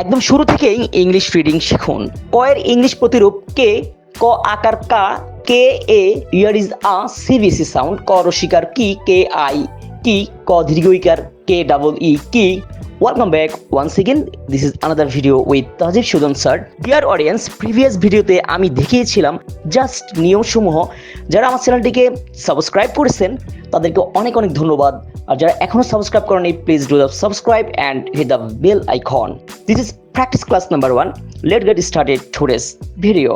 একদম শুরু থেকেই ইংলিশ রিডিং শিখুন। কয়ের ইংলিশ প্রতিরূপ কে? ক আকার কা, K A year is a সিবিএসি sound ক রসিকার কি, কে আই, কি, ক দীর্ঘইকার কে ডাবল ই কি। Welcome back once again this is another video with Tajib Sudon sir dear audience previous ভিডিওতে আমি দেখিয়েছিলাম জাস্ট নিয়মসমূহ যারা আমার চ্যানেলটিকে সাবস্ক্রাইব করেছেন, তাদেরকে অনেক অনেক ধন্যবাদ। আর যারা এখনও সাবস্ক্রাইব করেনি please do the subscribe and hit the bell icon this is practice class number one let get started today's video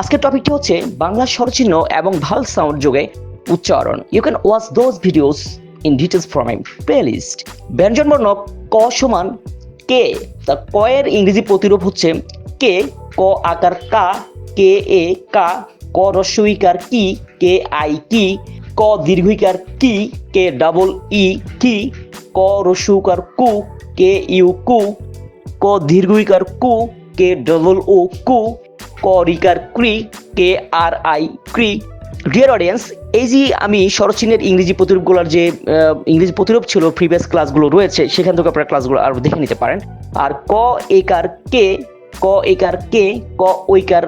আজকের টপিকটি হচ্ছে বাংলা স্বরচিহ্ন এবং ভালো সাউন্ড যোগে উচ্চারণ। You can watch those videos in details from my playlist ব্যঞ্জনবর্ণ ক সমান কে? তা ক এর ইংরেজি প্রতিরূপ হচ্ছে কে, ক আকার কা, কে, এ, কা। ক রস্বইকার কি, কে আই কি, ক দীর্ঘইকার কি, কে ডাবল ই কি, ক রস্যুকার কু, কে ইউ কু, ক দীর্ঘইকার কু, কে ডবল ও কু, ক রিকার ক্রি কে আর আই ক্রি ডিয়ার অডিয়েন্স এই যে আমি স্বরচিহ্নের ইংরেজি প্রতিরূপগুলোর যে ইংরেজি প্রতিরূপ ছিল প্রিভিয়াস ক্লাসগুলো রয়েছে, সেখান থেকে আপনারা ক্লাসগুলো আরও দেখে নিতে পারেন। আর ক একার কে, ক একার কে, ক ঐকার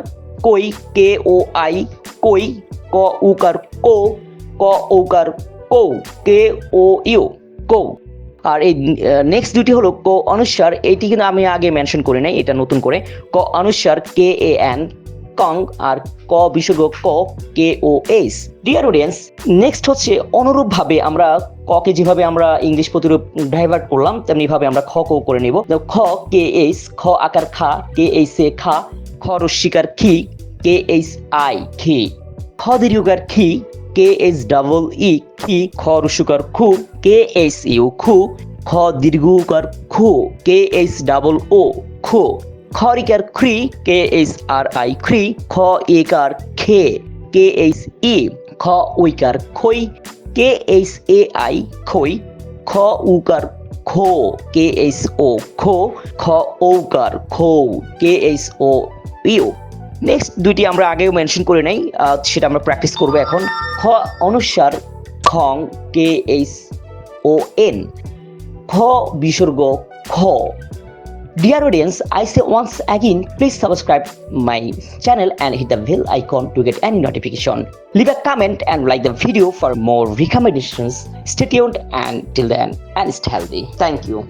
কই কে ও আই কই ক উকার কো ক উকার কো কে ও ইউ কো আর এই নেক্সট দুটি হলো ক অনুসার এইটি কিন্তু আমি আগে মেনশন করি নাই, এটা নতুন করে। ক অনুসার কে এ এন কং আর ক বিসর্গ ক, K O S dear audience next হচ্ছে অনুরূপভাবে আমরা ককে যেভাবে আমরা ইংলিশ প্রতিরূপ ডাইভার্ট করলাম, তেমনি ভাবে আমরা খ কো করে নিব। খ, কে এস খ আকার খা, কে এইস এ খা, খ রস্বীকার খি, কে এইস আই খি, খ দীর্ঘকার খি, কে এস ডাবল ই খি, খ রসুকার খু, কে এস ইউ খু, খ দীর্ঘকার খু, কে এস ডাবল ও খু। খ রিকার খ্রি, কে এস আর আই খ্রি, খ একার খে, কে এস ই, খ উইকার খই, কে এস এ আই খই, খ উকার খো, কে এস ও খো, খ ঔকার খো, K S O U next দুইটি আমরা আগেও মেনশন করে নাই সেটা আমরা প্র্যাকটিস করব এখন। খ অনুসার, খং, কে এইচ ও এন, খ বিসর্গ, খ। Dear audience, I say once again, please subscribe my channel and hit the bell icon to get any notification. Leave a comment and like the video for more recommendations. Stay tuned and till then, and stay healthy. Thank you.